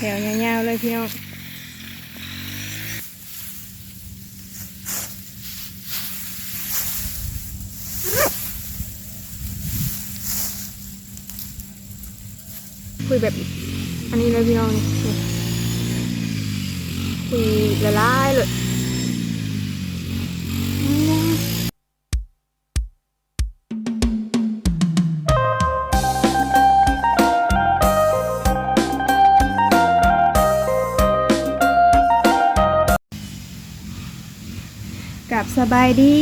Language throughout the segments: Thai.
แถวยาวๆเลยพี่น้องคุยแบบอันนี้เลยพี่น้องนี่คุยละลายเลย กับสบายดี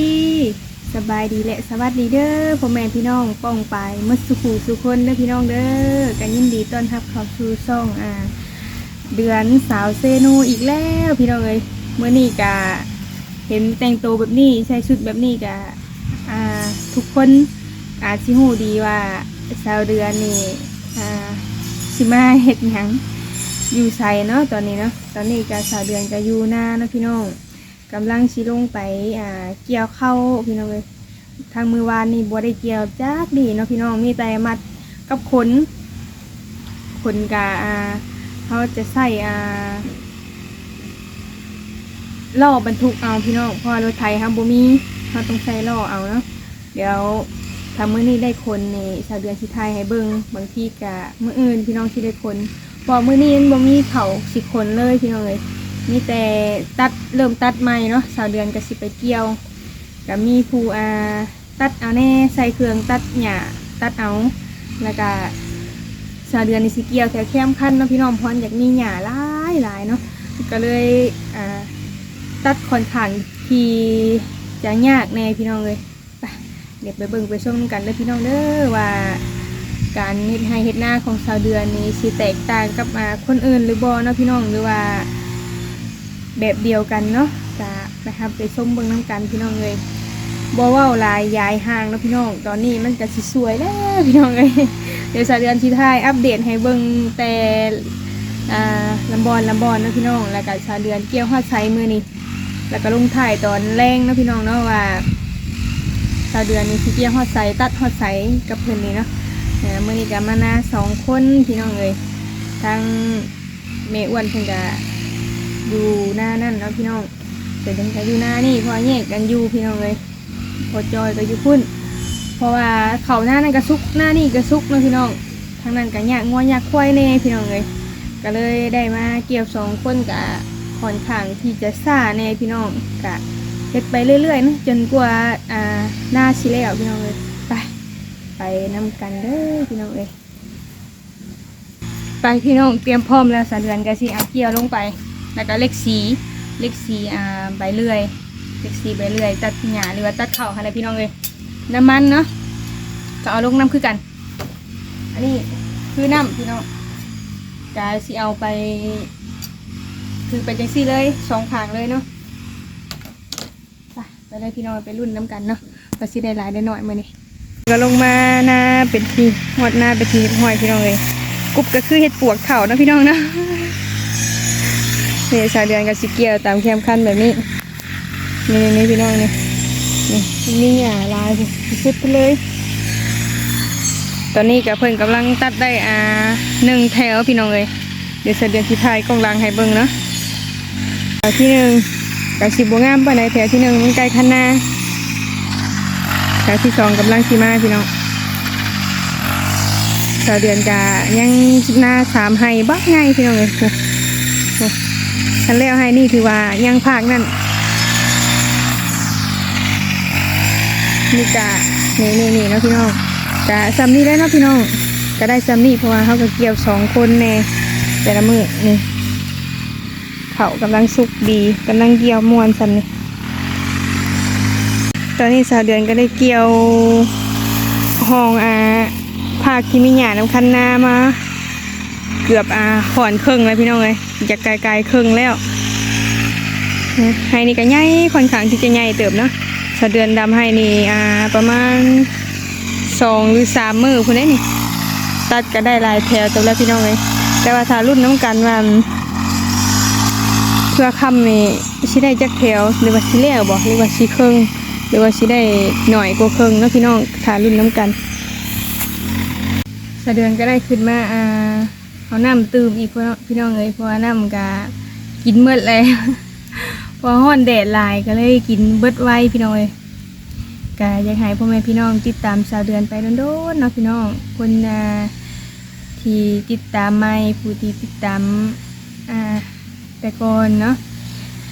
สบายดีและสวัสดีเด้อพ่อแม่พี่น้องป้องไปมื่อสุขูสุคนเด้อพี่น้องเด้อกันยินดีต้อนรับเข้าสู่ช่องอ่าเดือนสาวเซโนอีกแล้วพี่น้องเอ้ยเมื่อนี้กะเห็นแต่งตัวแบบนี้ใส่ชุดแบบนี้กะอ่าทุกคนอาจสิหูดีว่าสาวเดือนนี่อ่าสิมาเฮ็ดหยังอยู่ใส่เนาะตอนนี้เนาะตอนนี้กะสาวเดือนกะอยู่หน้าเนาะพี่น้อง กำลังสิลงไปอ่าเกี่ยวเข้าพี่น้องเลยทางมือวานนี่บัวได้เกี่ยวจักดีเนาะพี่น้องมีแต่มัดกับขนขนกะอ่าเขาจะใส่อ่าล่อบรรทุกเอาพี่น้องเพราะรถไทยครับบุมีเขาต้องใส่ล่อเอาเนาะเดี๋ยวทำเมื้อนี้ได้คนนี่ชาวเดือนสิไทยให้เบิ่งบางทีกะเมื้ออื่นพี่น้องสิได้คนพอมื้อนี้มันบ่มีเขาสิคนเลยพี่น้องเลย มีแต่ตัดเริ่มตัดใหม่เนาะชาวเดือนก็สิไปเกี่ยวก็มีผู้อ่าตัดเอาแน่ใส่เครื่องตัดหญ้าตัดเอาแล้วก็สาวเดือนนี่สิเกี่ยวแถวแคมคันเนาะพี่น้องพรอยากมีหญ้าหลายหลายเนาะก็เลยอ่าตัดค่อนข้างที่จะยากแน่พี่น้องเลยไปเดี๋ยวไปเบิ่งไปชมกันเลยพี่น้องเด้อว่าการเฮ็ดให้เฮ็ดหน้าของสาวเดือนนี้สิแตกต่างกับอ่าคนอื่นหรือบ่เนาะพี่น้องหรือว่า แบบเดียวกันเนาะจะนะครับไปชมเบิ่งน้ำกันพี่น้องเลยบ่เว้าลายยายห่างเนาะพี่น้อง ตอนนี้มันก็สิสวยแล้วพี่น้องเลยเดี๋ยวสาเดือนชีทายอัปเดตให้เบิ่งแต่อ่าลำบอนลำบอนนะพี่น้อง แล้วก็ชาเดือนเกี่ยวฮอดไซมือนี่แล้วก็ลงถ่ายตอนแรงนะพี่น้องเนาะว่าชาเดือนนี่สิเกี่ยวฮอดไซตัดฮอดไซกับเพิ่อนนี่เนาะเมื้อนี้ก็มานาสองคนพี่น้องเอ้ยทางเมอ้วนเพิ่นก็ อยู่หน้านั่นเนาะพี่น้องเดี๋ยวเดินก็อยู่หน้านี่พอแยกกันอยู่พี่น้องเอ้ยพอจอยก็อยู่พุ่น เพราะว่าเขาหน้านั่นกระซุกหน้านี่กระซุกนะพี่น้องทางนั้นก็ยากงัวยากควายแน่พี่น้องเลยก็เลยได้มาเกี่ยวสองคนกับค่อนข้างที่จะซ่าแน่พี่น้องกะเฮ็ดไปเรื่อยๆนะจนกว่าอ่าหน้าชิแล้วพี่น้องเลยไปไปนำกันเด้อพี่น้องเลยไปพี่น้องเตรียมพร้อมแล้วสาเดือนกะสิเอาเกี่ยวลงไป แล้วก็เล็กสีเล็กสีอ่าใบเลื่อยเล็กสีใบเลื่อยตัดหญ้าหรือว่าตัดเข่าอะไรพี่น้องเลยน้ำมันเนาะก็เอาลงน้ำคือกัน อันนี้คือน้ำพี่น้องกาสิเอาไป คือไปจังซี่เลยสองขางเลยเนาะไปเลยพี่น้องไปรุ่นน้ำกันเนาะก็สิได้หลายได้หน่อยมื่อนี้ก็ลงมาหน้าเป็นทีหอดหน้าเป็นทีหอยพี่น้องเลยกรุบก็คือเห็ดปวกเข่านะพี่น้องนะ นี่ชาวเดือนกับสิเกียวตามแคมขั้นแบบนี้ นี่นี่พี่น้องนี่นี่นี่อะลายสุดไปเลย ตอนนี้กับเพิ่นกำลังตัดได้อ่าหนึ่งแถวพี่น้องเลยเดี๋ยวเสเดือนที่ไทายกองลังให้เบิ่งเนาะแถวที่หนึ่งกับสิบวงามปานใดแถวที่หนึ่งมันใกล้คันนาแถวที่สองกำลังสีมาพี่น้องแถวเดือนกะยังหน้าสามให้บักง่ายพี่น้องเลย คันแล้วให้นี่ถือว่ายังภาคนั่นนี่กะนี่นี่นี่นะพี่น้องกะซัมนี่ได้นะพี่น้องก็ได้ซัมนี่เพราะว่าเขาก็เกี่ยวสองคนแน่แต่ละมือนี่เขากำลังสุกดีกำลังเกี่ยวมวนซัมนี่ตอนนี้สาวเดือนก็ได้เกี่ยวห้องอาภาคที่มีหยาน้ำคันนามา เกือบอ่าขอนครึ่งแล้วพี่น้องเลยจะไกลๆครึ่งแล้วให้นี่ก็ใหญ่ค่อนข้างที่จะใหญ่เติบเนาะสะเดือนดำให้นี่อ่าประมาณสองหรือสามมือคุณได้นี่ตัดก็ได้ลายแถวตัวแล้วพี่น้องเลยแต่ว่าถ้ารุ่นน้ำกันว่าเพื่อคำนี่ชิได้จักแถวหรือว่าชิเลี้ยวบอกหรือว่าชิเครึ่งหรือว่าชิได้หน่อยกว่าเครึ่งเนาะพี่น้องถ้ารุ่นน้ำกันสะเดือนก็ได้ขึ้นมาอ่า เอาน้ำตื่มอีกพี่น้องพี่น้องเลยเพราะว่าน้ำกะกินเมื่อแล้วพอห้อนแดดลายก็เลยกินเบิดไว้พี่น้องเลยกะอยากให้พ่อแม่พี่น้องติดตามสาวเดือนไปโดนๆเนาะพี่น้องคนที่ติดตามไม่ผู้ที่ติดตามอ่าแต่ก่อนเนาะ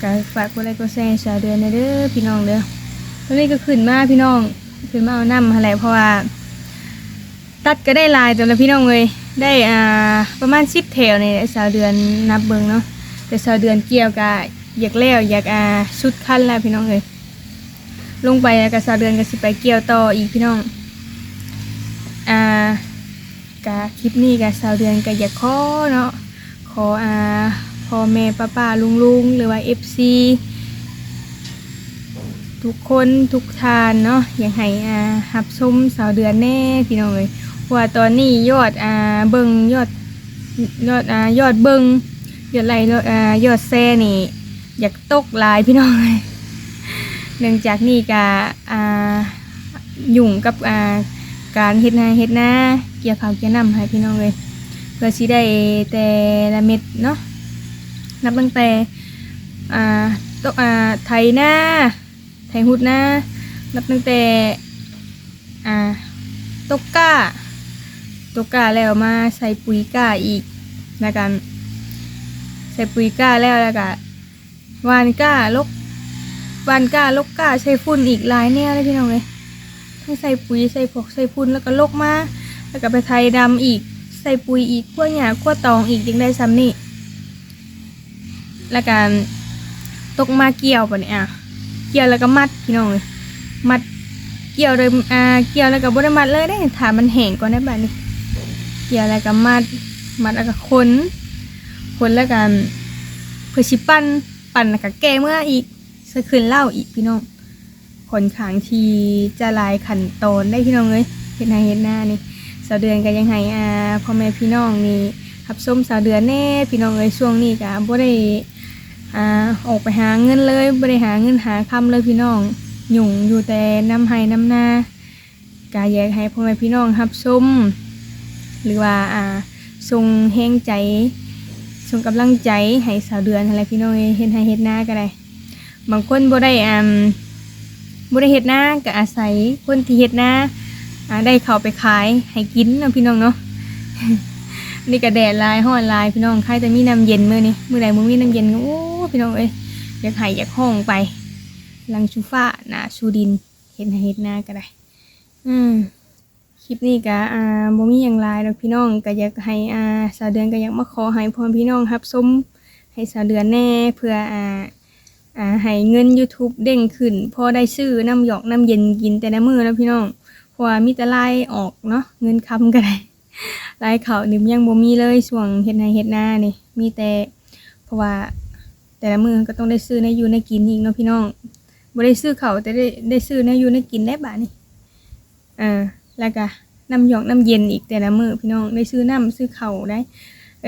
ก็ฝากกดไลค์กดแชร์สาวเดือนน่อยเด้อพี่น้องเด้อตอนนี้ก็ขึ้นมาพี่น้องขึ้นมาเอาน้ำอะไรเพราะว่า ตัดก็ได้ลายแต่ละพี่น้องเลย ได้อ่าประมาณสิบแถวในสาวเดือนนับเบิงเนาะแต่สาวเดือนเกี่ยวกับอยากแล้วอยากอ่าชุดขั้นแล้วพี่น้องเลยลงไปกับสาวเดือนก็สิไปเกี่ยวต่ออีกพี่น้องอ่ากะคลิปนี้กับสาวเดือนก็อยากขอเนาะขออ่าพ่อแม่ป้าป้าลุงลุงหรือว่าเอฟซีทุกคนทุกทานเนาะอยากให้อ่าหับชมสาวเดือนแน่พี่น้องเลย ว่าตอนนี้ยอดอ่าเบิงยอดยอดอ่ายอดเบิงยอดไลค์ยอดอ่ายอดแซ่นี่ อยากตกลายพี่น้องเลยเนื่องจากนี่กาอ่ายุ่งกับอ่าการเฮ็ดนาเฮ็ดนาเกี่ยวข้าวเกี่ยวน้ำให้พี่น้องเลยเพื่อสิได้แต่ละเม็ดเนาะนับตั้งแต่อ่าตกอ่าไถนาไถหุดนานับตั้งแต่อ่าตกก้า ตกกาแล้วมาใส่ปุ๋ยกาอีกแล้วกันใส่ปุ๋ยกาแล้วแล้วก็วานกาลกวานกาลกกาใส่ฝุ่นอีกหลายแน่เลยพี่น้องเลยทั้งใส่ปุ๋ยใส่พวกใส่ฝุ่นแล้วก็ลกมาแล้วก็ไปไทยดำอีก ใส่ปุ๋ยอีกขั้วหญ้าขั้วตองอีกยังได้ซ้ำนี่แล้วกันตกมาเกี่ยวปะเนี่ยเกี่ยวแล้วก็มัดพี่น้องเลยมัดเกี่ยวเลยอ่าเกี่ยวแล้วกับบไดมัดเลยได้ถามมันแห้งก่อนได้บ้านี้ เกี่ยวแล้วกับมัด มัดแล้วก็คนคนแล้วกันเพื่อชิปั้นปั่นแล้วก็แก้เมื่ออีกใส่คืนเหล้าอีกพี่น้องขนขางทีจะลายขันตอนได้พี่น้องเลยเห็นหน้าเห็นหน้านี่สาวเดือนก็ยังให้อ่าพ่อแม่พี่น้องนี่ขับส้มสาวเดือนแน่พี่น้องเลยช่วงนี้ก็บ่ได้อ่าออกไปหาเงินเลยบ่ได้หาเงินหาคำเลยพี่น้องหยุ่งอยู่แต่น้ำไห้น้ำหน้ากาแยกให้พ่อแม่พี่น้องรับชม หรือว่าอ่าทรงแห้งใจส่งกำลังใจให้สาวเดือนอะไรพี่น้องเฮ็ดให้เฮ็ดหน้าก็ได้บางคนบ่ได้อ่าบ่ได้เฮ็ดหน้าก็อาศัยคนที่เฮ็ดหน้าอ่าได้เข้าไปขายให้กินนะพี่น้องเนาะนี่ก็แดดลายห้อนลายพี่น้องใครจะมีน้ำเย็นมื้อนี้มื้อใดมื้อมีน้ำเย็นก็โอ้พี่น้องเอ้ยอยากให้อยากห้องไปลังชูฟ้าหนาชูดินเห็นให้เห็ดหน้าก็ได้อืม คลิปนี้ก็อ่าบ่มีอย่างไรดอกพี่น้องก็อยากให้อ่าสาวเดือนก็อยากมาขอให้พ่อพี่น้องรับชมให้สาวเดือนแน่เพื่ออ่าอ่าให้เงิน YouTube เด้งขึ้น พอได้ซื้อน้ำหยอกน้ำเย็นกินแต่ละมือแล้วพี่น้องเพราะว่ามีแต่ลายออกเนาะเงินคำก็ได้ลายเขานี่ยังบ่มีเลยช่วงเฮ็ดนาเฮ็ดนานี่มีแต่เพราะว่าแต่ละมือก็ต้องได้ซื้อในอยู่ในกินอีกเนาะพี่น้องบ่ได้ซื้อเขาแต่ได้ได้ซื้อในอยู่ในกินได้บาทนี่อ่า แล้วก็น้ำหยอกน้ำเย็นอีกแต่ละมือพี่น้องได้ซื้อน้ำซื้อเข่าได้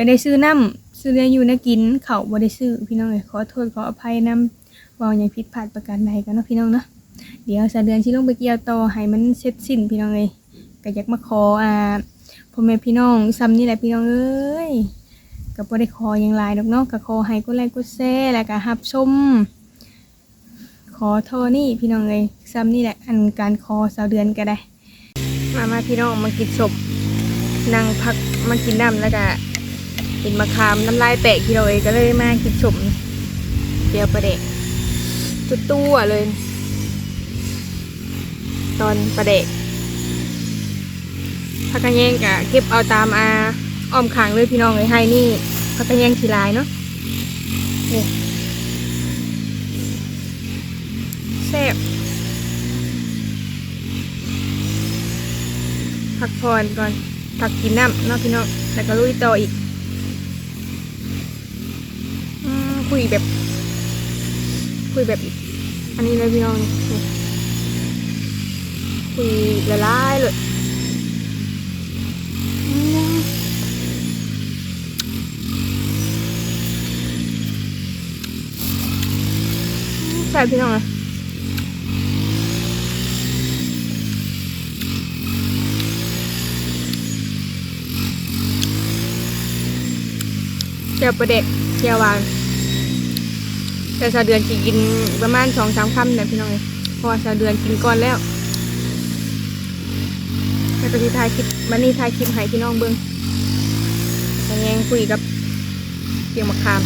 ได้ซื้อน้ำซื้อในอยู่ในกินเข่าวบ่ได้ซื้อพี่น้องเอ้ยขอโทษขออภัยน้ำว่าอย่างผิดพลาดประการใดกันเนาะพี่น้องเนาะเดี๋ยวสะเดือนสิลงไปเกี่ยวต่อให้มันเสร็จสิ้นพี่น้องเอ้ยก็อยากมาขออ่าพ่อแม่พี่น้องซ้ำนี่แหละพี่น้องเอ้ยก็บ่ได้ขออย่างหลายดอกเนาะก็ขอให้กดไลกดแชร์แล้วก็รับชมขอโทษนี่พี่น้องเลยซ้ำนี่แหละอันการคอสาวเดือนก็ได้ มามาพี่น้องมากินศพนั่งพักมากินน้ำแล้วก็กินมะขามน้ำลายแตกพี่น้องเลยก็เลยมากินศพเดียวประเด็กจุดตัวเลย ตอนประเด็กพักกันแย่งกะเก็บเอาตามอาอ้อมขางเลยพี่น้องเลยให้นี่พักกันแย่งทีลายเนาะนี่แซ่บ พักผ่อนก่อนพักกินน้ำเนาะพี่น้องแล้วก็ลุยต่ออีกอคุยแบบ คุยแบบ อันนี้เลยพี่น้องคุยละลายเลยอืมแซ่พี่น้องอะอ เจียวประเด็กเจียววานแต่สาเดือนกินประมาณสองสามคำเนี่ยพี่น้องเอ้ยพราะว่าสาเดือนกินก่อนแล้วแล้วก็ที่ถ่ายคลิปวันนี้ถ่ายคลิปให้พี่น้องเบิ้งแต่แยงคุยกับเปียงมะขาม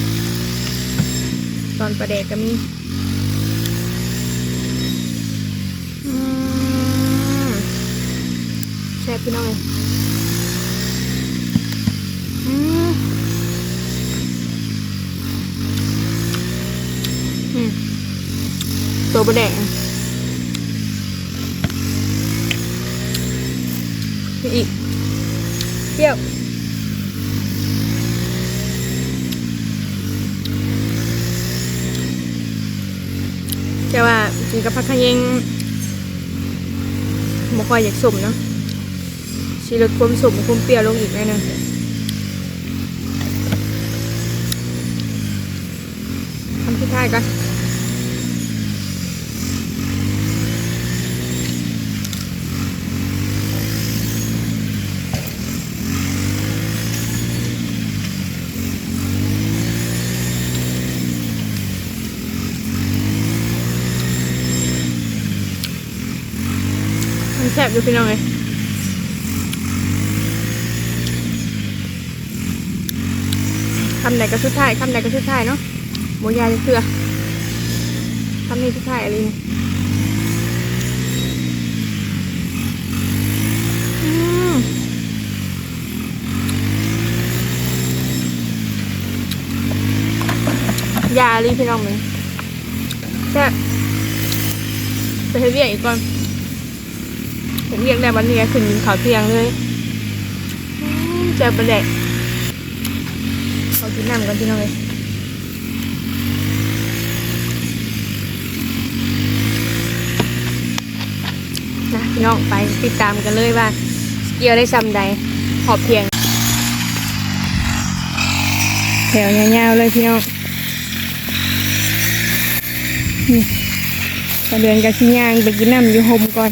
ตอนประเด็กก็มีแซ่บพี่น้องเลยอืมอืม ตัวประเดกอีกเปรี้ยวแต่ว่ากินกับผักขะแยงบ่ค่อยอยากสมเนาะชีลดความสมความเปรี้ยวลงอีกหน่อนึงทำที่ท้ายกัน ซ่บอยู่พี่น้องเลยคำไหนก็สุดท้ายคำไหนก็สุดท้ายเนาะโมยาจะเถื่อคำนี้สุดท้ายอะไรนี่อืมยาลีพี่น้องมันแซ่บไปให้เรียอีกก่อน ผมเรียกได้วันนี้ขึ้นเขาเที่ยงเลยเจอประเด็กเขากินน้ำกันพี่น้องเลยนะพี่น้องไปติดตามกันเลยว่าเกี่ยวได้ซ้ำใดขอบเพียง แถวยาวๆเลยพี่น้องนี่กระเดือนกับชิ้นยางไปกินน้ำอยู่โฮมก่อน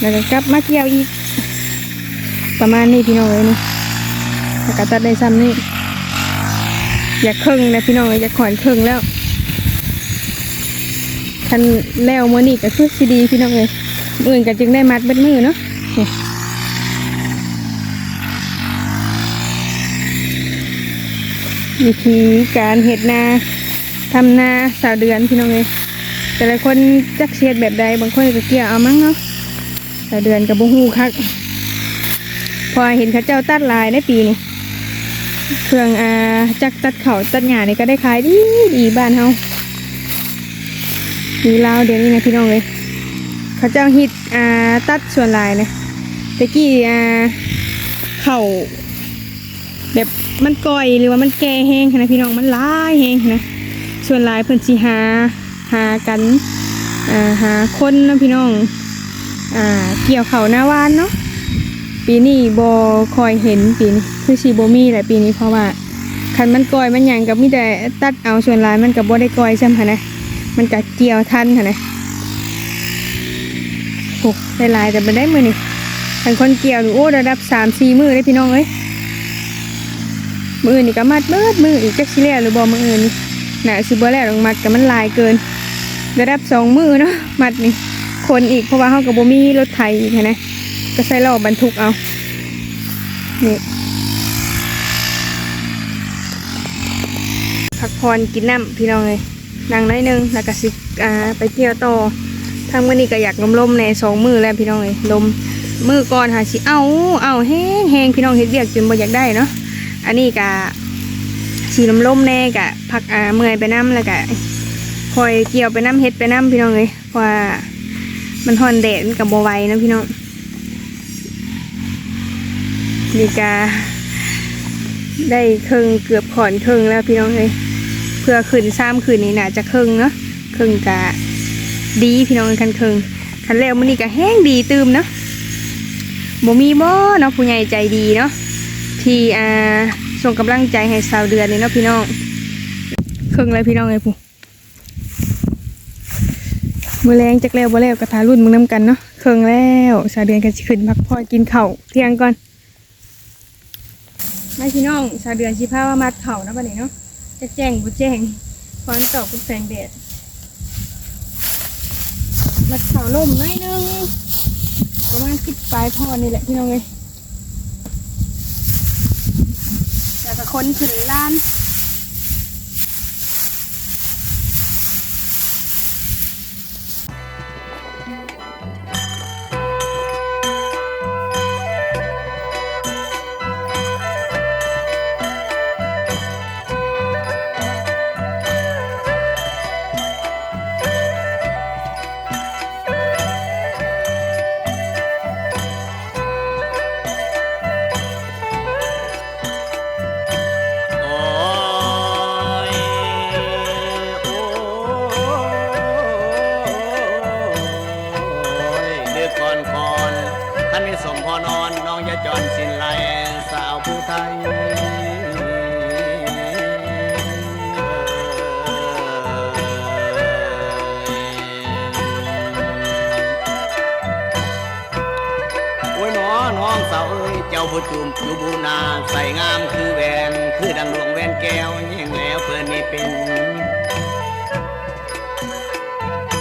แล้วก็กลับมาเที่ยวอีก ประมาณนี้พี่น้องเลยนี่แล้วก็ตัดได้ซ้ำนี่อยากครึ่งนะพี่น้องเลยอยากขอนครึ่งแล้วคันแล้วมือนี้ก็คือสิดีพี่น้องเลยมืออื่นก็จึงได้มัดเบ็ดมือเนาะวิธีการเห็ดนาทำนาสาวเดือนพี่น้องเลยแต่ละคนจักเชียดแบบใดบางคนก็เกี่ยวเอามั้งเนาะ แต่เดือนกับบุหูคัก พอเห็นเขาเจ้าตัดลายในปีนี้เครื่องอาจักตัดเขาตัดหญ้านี่ก็ได้ขายดีดีบ้านเฮามีลาวเดี๋ยวนี้นะพี่น้องเลยเขาเจ้าฮิตอาตัดส่วนลายนะตะกี้อาเข่าแบบมันก่อยหรือว่ามันแก่แห้งนะพี่น้องมันลายแห้งนะส่วนลายเพิ่นสิหาหากันอ่าหาคนนะพี่น้อง อ่าเกี่ยวเขาหน้าวานเนาะปีนี้บอคอยเห็นปีนี้คือสีโบมีแหละปีนี้เพราะว่าคันมันกอยมันหยังกับมีแต่ตัดเอาส่วนลายมันกับบ่ได้กอยใช่ไหมนะมันกับเกี่ยวทันค่ะนะโอ้ได้ลายแต่มันได้มือนี่คันคนเกี่ยวนี่โอ้ระดับสามสี่มือเลยพี่น้องเอ้ยมือนี่ก็มัดเบิดมืออีกจักสิแล้วหรือบอมืออื่นนี่น่ะสิบ่แล้วลงมัดกับมันลายเกินระดับสองมือเนาะมัดนี่ คนอีกเพราะว่าเขากับโบมีรถไถอีกหั้นะก็ใส่ล้อบรรทุกเอานี่พักผ่อนกินน้ำพี่น้องเลยนั่งน้หนึงแล้วก็สิอ่าไปเที่ยวต่อทางมื้อนี้ก็อยากลมลมในสองมือแล้วพี่น้องเลยลมมือก่อนหาสิเอาเอาแห้งแห้งพี่น้องเฮ็ดเวียกจนบ่อยากได้เนาะอันนี้ก็สีลมลมแน่กะพักอ่าเมื่อยไปน้ำแล้วก็คอยเกี่ยวไปน้ำเฮ็ดไปน้ำพี่น้องเลยว่า มันฮอนแดดมันกับโบไหวนะพี่น้องนี่กา ได้ครึ่งเกือบขอนครึ่งแล้วพี่น้องเลยเพื่อคืนซ้ำคืนนี้น่ะจะครึ่งเนาะครึ่งกะดีพี่น้องคันครึ่งคันแล้วมันนี่ก็แห้งดีตื่มเนาะบ่มีบ่เนาะผู้ใหญ่ใจดีเนาะที่อ่าส่งกำลังใจให้สาวเดือนนี่เนาะพี่น้องครึ่งเลยพี่น้องเลยผู้ มือแรงจักแล้วบ่แล้วกระทารุ่นมึงน้ำกันเนาะเครื่องแล้วสาเดือนกันสิขึ้นพักผ่อกินเข้าเที่ยงก่อนไม่พี่น้องชาเดือนชิพาว่ามัดเข่านะบัดนี้เนาะจะแจ้งบ่แจ้งฟอนตอกกับแสงแดดมัดเข่าล่มหน่อยนึงประมาณสิบปลายพอนี่แหละพี่น้องเลยแล้วก็คนขึ้นล้าน เป็น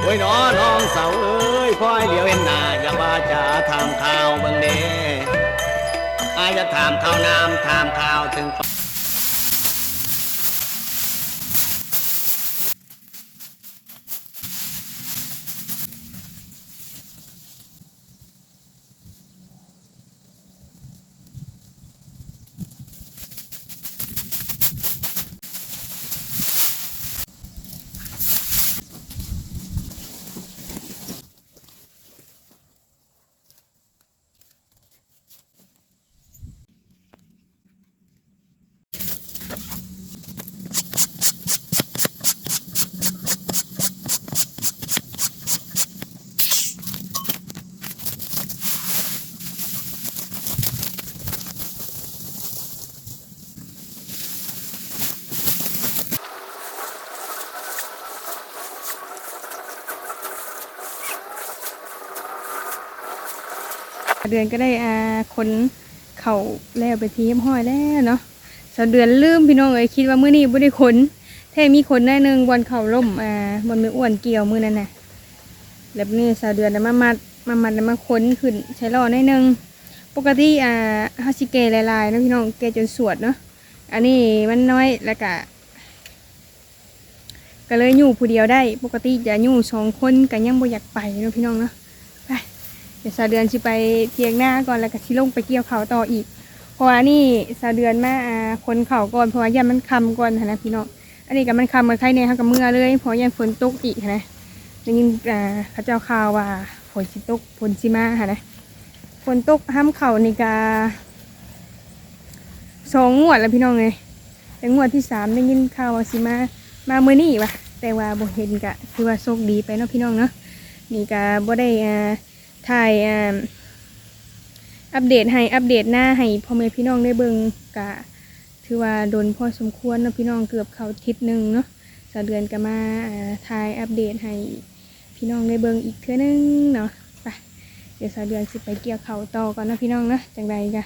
โอ้ยหนอน้องสาวเอ้ยพ่อยเหลียวเห็นหน้าอยากว่าจะถามข่าวเบางเด้อาจจะถามข่าวน้ำถามข่าวถึง เดือนก็ได้อาคนเข่าแล้วไปทีมห้อยแล้วเนาะสาวเดือนลืมพี่น้องเอ้ยคิดว่ามื้อนี้บ่ได้ขนแท้มีคนได้หนึ่งวันเข่าล่มอ่าบนมืออ้วนเกี่ยวมือนั้นน่ะแล้วนี้สาวเดือนมามัดมามัดมาค้นขึ้นใช้ล้อหน่อยหนึ่งปกติอ่าฮาสิเกหลายๆนะพี่น้องเกจนสวดเนาะอันนี้มันน้อยแล้วก็ก็เลยอยู่ผู้เดียวได้ ปกติจะอยู่สองคนก็ยังบ่อยากไปเนาะพี่น้องเนาะ เดี๋ยวสาวเดือนสิไปเทียงหน้าก่อนแล้วก็สิลงไปเกี่ยวเขาต่ออีก เพราะว่านี่สาวเดือนมาคนเขาก่อนเพราะว่ายันมันคำก่อนนะพี่น้องอันนี้ก็มันคำมาใครเนี่ยเขากับเมื่อเลยเพราะยันฝนตกอีกนะได้ยินพระเจ้าข่าวว่าฝนสิตกฝนสิมาหั้นนะฝนตกห้ามเข่านี่กาสองงวดแล้วพี่น้องเลยแต่งวดที่สามได้ยินข่าวว่าสิมามาเมื่อนี่วะแต่ว่าบ่เห็นกะคือว่าโชคดีไปเนาะพี่น้องเนาะนี่กะบ่ได้อ่า ถ่ายอ่าอัปเดตให้อัปเดตหน้าให้พ่อแม่พี่น้องได้เบิ่งกะถือว่าโดนพอสมควรเนาะพี่น้องเกือบเขาทิศหนึ่งเนาะสาวเดือนก็มาอ่าถ่ายอัปเดตให้พี่น้องได้เบิ่งอีกเทื่อนึงเนาะไปเดี๋ยวสาเดือนสิไปเกี่ยวเขาต่อก่อนนะพี่น้องเนาะจังใดกะ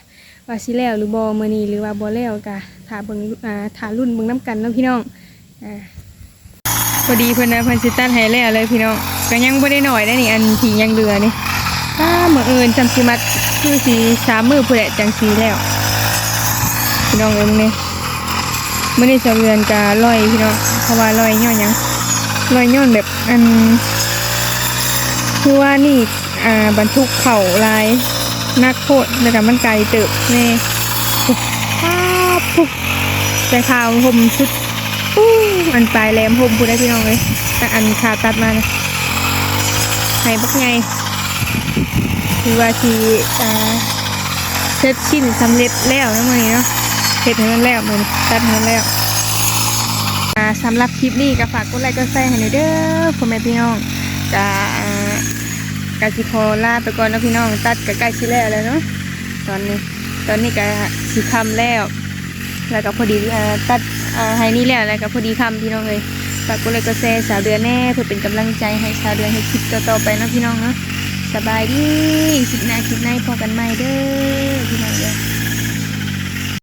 ว่าสิแล้วหรือบ่มื้อนีหรือว่าบ่แล้วกะถ้าเบิ่งอ่าถ้ารุ่นเบิ่งน้กันเนาะพี่น้องอ่าพอดีเพิ่นนะเพิ่นสิตัดให้แล้วเลยพี่น้องก็ยังบ่ได้หน่อยได้นี่อันที่ยังเหลือนี่ ถ้ามื้ออื่นจำสิมัดคือสิสามมือพุ่นแหละจังสีแล้วพี่น้องเอ้ยมื้อนี้มื้อนี้จะเรือนกะลอยพี่น้องเพราะว่าลอยย้อนยังลอยย้อนแบบอันคือว่านี่อ่าบรรทุกเข่าลายนักโคตรแล้วก็มันไกลเติบแน่ป๊าปุ๊บแต่ข่าวผมชุดอู้อันปลายแหลมผมพูดได้พี่น้องเลยแต่อันขาตัดมานะให้บักไง คือว่าทีอ่าเสร็จชิ้นสำเร็จแล้วนะมันนี้เนาะเสร็จให้มันแล้วมันตัดให้มันแล้วอ่าสำหรับคลิปนี้ก็ฝากกดไลค์กดแชร์ให้หน่อยเด้อพ่อแม่พี่น้องกะอ่ากะสิขอลาไปก่อนนะพี่น้อง ตัดกะใกล้ชิแล้วแล้วเนาะตอนนี้ตอนนี้กะสิคำแล้ว แล้วก็พอดีตัดให้นี่แหละแล้วก็พอดีคำพี่น้องเลยฝากกดไลค์กดแชร์สาวเดือนแน่เพื่อเป็นกำลังใจให้สาวเดือนให้คลิปต่อๆไปนะพี่น้องเนาะ สบายดีคลิปหน้าคลิปในพอกันใหม่เด้อพี่น้องเด้อ